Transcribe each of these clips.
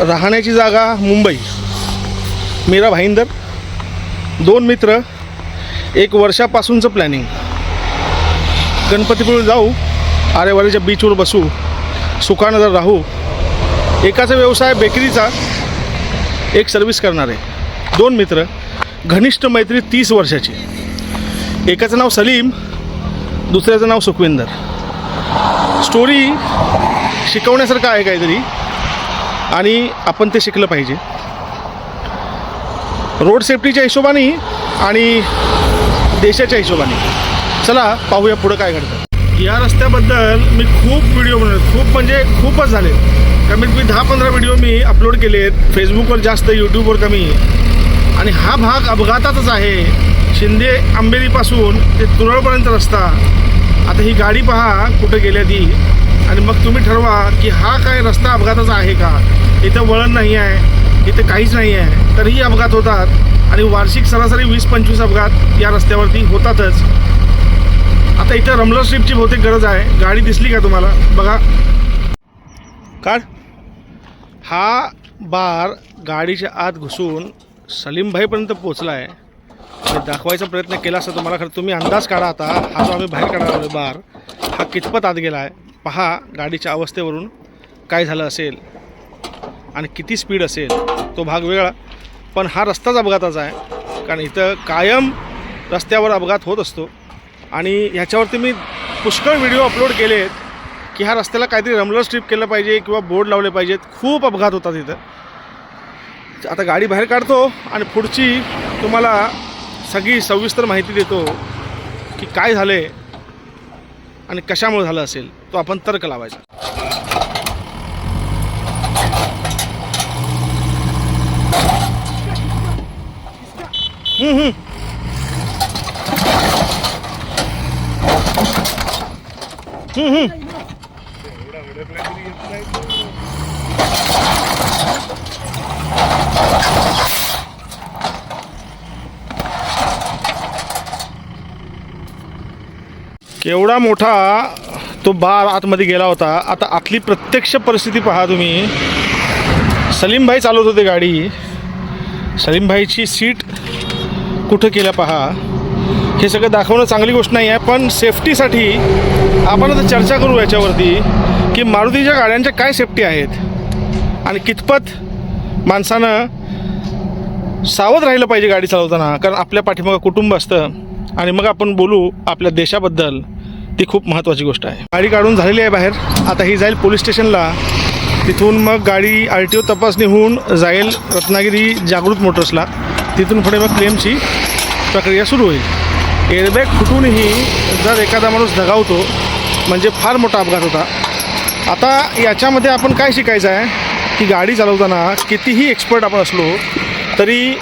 राहण्याची जागा मुंबई. मीरा भाईंदर दोन मित्र एक वर्षापासूनचं प्लॅनिंग गणपतीपुळे जाऊ आरेवारीच्या बीचवर बसू सुखानगर राहू. एकाचा व्यवसाय बेकरीचा एक सर्व्हिस करणारे. दोन मित्र घनिष्ठ मैत्री तीस वर्षाची. एकाचं नाव सलीम दुसऱ्याचं नाव सुखविंदर. स्टोरी शिकवण्यासारखं आहे काहीतरी. आणि आपण ते शिकलं पाहिजे. रोड सेफ्टीच्या हिशोबाने आणि देशाच्या हिशोबाने. चला पाहूया पुढं काय घडतं. या रस्त्याबद्दल मी खूप व्हिडिओ बनवले. खूप म्हणजे खूपच झाले. कमीत कमी दहा पंधरा व्हिडिओ मी अपलोड केले आहेत फेसबुकवर जास्त यूट्यूबवर कमी. आणि हा भाग अपघातातच आहे. शिंदे आंबेरीपासून ते तुरळपर्यंत रस्ता. आता ही गाडी पहा कुठं गेल्या ती आणि मग तुम्ही ठरवा की हा काय रस्ता अपघाताचा आहे का? इथं वळण नाही आहे इथं काहीच नाही आहे. तरीही अपघात होतात आणि वार्षिक सरासरी वीस पंचवीस अपघात या रस्त्यावरती होतातच. आता इथं रमलर स्ट्रीपची बहुतेक गरज आहे. गाडी दिसली का तुम्हाला? बघा. काढ. हा बार गाडीच्या आत घुसून सलीमभाईपर्यंत पोचला आहे आणि दाखवायचा प्रयत्न केला असता तुम्हाला खरं तुम्ही अंदाज काढा आता. हा जो आम्ही बाहेर काढणार आलो बार हा कितपत आत गेला आहे पहा गाडीच्या अवस्थेवरून काय झालं असेल आणि किती स्पीड असेल तो भाग वेगळा. पण हा रस्ताच अपघाताचा आहे. कारण इथं कायम रस्त्यावर अपघात होत असतो. आणि ह्याच्यावरती मी पुष्कळ व्हिडिओ अपलोड केले आहेत की ह्या रस्त्याला काहीतरी रमलर स्ट्रीप केलं पाहिजे किंवा बोर्ड लावले पाहिजेत. खूप अपघात होतात इथं. आता गाडी बाहेर काढतो आणि पुढची तुम्हाला सगळी सविस्तर माहिती देतो की काय झाले आणि कशामुळे झालं असेल. तो आपण तर्क लावायचा. केवढा मोठा तो बार आतमध्ये गेला होता. आता आतली प्रत्यक्ष परिस्थिती पहा तुम्ही. सलीमभाई चालवत होते गाडी. सलीमभाईची सीट कुठं केल्या पहा. हे सगळं दाखवणं चांगली गोष्ट नाही आहे पण सेफ्टीसाठी आपण आता चर्चा करू याच्यावरती की मारुतीच्या गाड्यांच्या काय सेफ्टी आहेत. आणि कितपत माणसानं सावध राहिलं पाहिजे गाडी चालवताना कारण आपल्या पाठीमागं कुटुंब असतं. आणि मग आपण बोलू आपल्या देशाबद्दल. ती खूप महत्त्वाची गोष्ट आहे. गाडी काढून झालेली आहे बाहेर. आता ही जाईल पोलीस स्टेशनला. तिथून मग गाडी आर टी ओ तपासणी होऊन जाईल रत्नागिरी जागृत मोटर्सला. तिथून पुढे मग क्लेमची प्रक्रिया सुरू होईल. एअरबॅग फुटूनही जर एखादा माणूस दगावतो म्हणजे फार मोठा अपघात होता. आता याच्यामध्ये आपण काय शिकायचं आहे? की गाडी चालवताना कितीही एक्सपर्ट आपण असलो तरी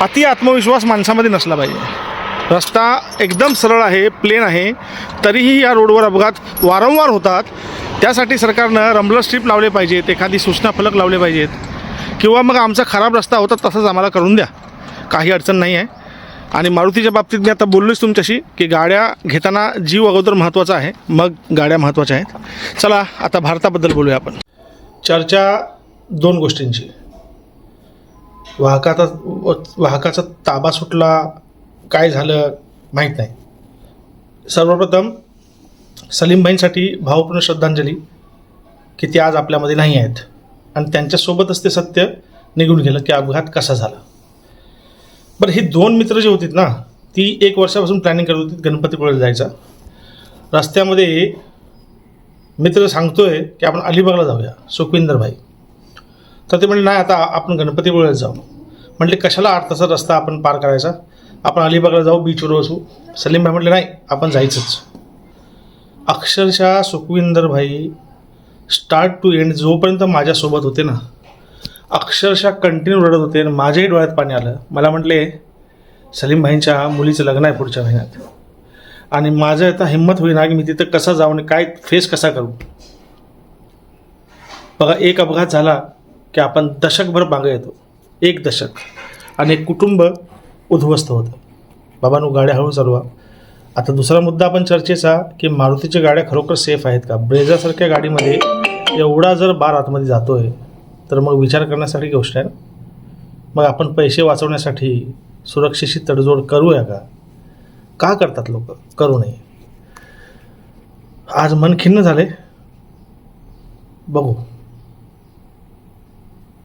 अति आत्मविश्वास माणसामध्ये नसला पाहिजे. रस्ता एकदम सरळ आहे प्लेन आहे. तरीही या रोडवर अपघात वारंवार होतात. त्यासाठी सरकारनं रंबलर स्ट्रीप लावले पाहिजेत एखादी सूचना फलक लावले पाहिजेत. किंवा मग आमचा खराब रस्ता होता तसंच आम्हाला करून द्या. काही अडचण नाही आहे आणि मारुतीच्या बाबतीत मी आता बोललोच तुमच्याशी की गाड्या घेताना जीव अगोदर महत्त्वाचा आहे मग गाड्या महत्त्वाच्या आहेत. चला आता भारताबद्दल बोलूया आपण. चर्चा दोन गोष्टींची. वाहकाचा वाहकाचा ताबा सुटला काय झालं माहीत नाही. सर्वप्रथम सलीमभाईंसाठी भावपूर्ण श्रद्धांजली की ते आज आपल्यामध्ये नाही आहेत. आणि त्यांच्यासोबतच ते सत्य निघून गेलं की अपघात कसा झाला. बरं ही दोन मित्र जे होतीत ना ती एक वर्षापासून प्लॅनिंग करत होती गणपतीपुळेला जायचा. रस्त्यामध्ये मित्र सांगतोय की आपण अलिबागला जाऊया सुखविंदर भाई तर ते म्हणले नाही आता आपण गणपतीपुळेला जाऊ. म्हटले कशाला आठ तसा रस्ता आपण पार करायचा? आपण अलिबागला जाऊ बीचवर बसू. सलीम भाई म्हटले नाही आपण जायचंच. अक्षरशः सुखविंदर भाई स्टार्ट टू एंड जोपर्यंत माझ्यासोबत होते ना अक्षरशः कंटिन्यू रडत होते आणि माझ्याही डोळ्यात पाणी आलं. मला म्हटले सलीम भाईंच्या मुलीचं लग्न आहे पुढच्या महिन्यात. आणि माझं आता हिंमत होईना की मी तिथं कसं जाऊ आणि काय फेस कसा करू. बघा एक अपघात झाला की आपण दशकभर मागं येतो. एक दशक. आणि एक कुटुंब उद्ध्वस्त होतं. बाबांनो गाड्या हळू चालवा. आता दुसरा मुद्दा आपण चर्चेचा की मारुतीच्या गाड्या खरोखर सेफ आहेत का? ब्रेझासारख्या गाडीमध्ये एवढा जर बार आतमध्ये जातो आहे तर मग विचार करण्यासाठी गोष्ट आहे मग आपण पैसे वाचवण्यासाठी सुरक्षेशी तडजोड करूया का? का करतात लोक? करू नये. आज मन खिन्न झाले बघू.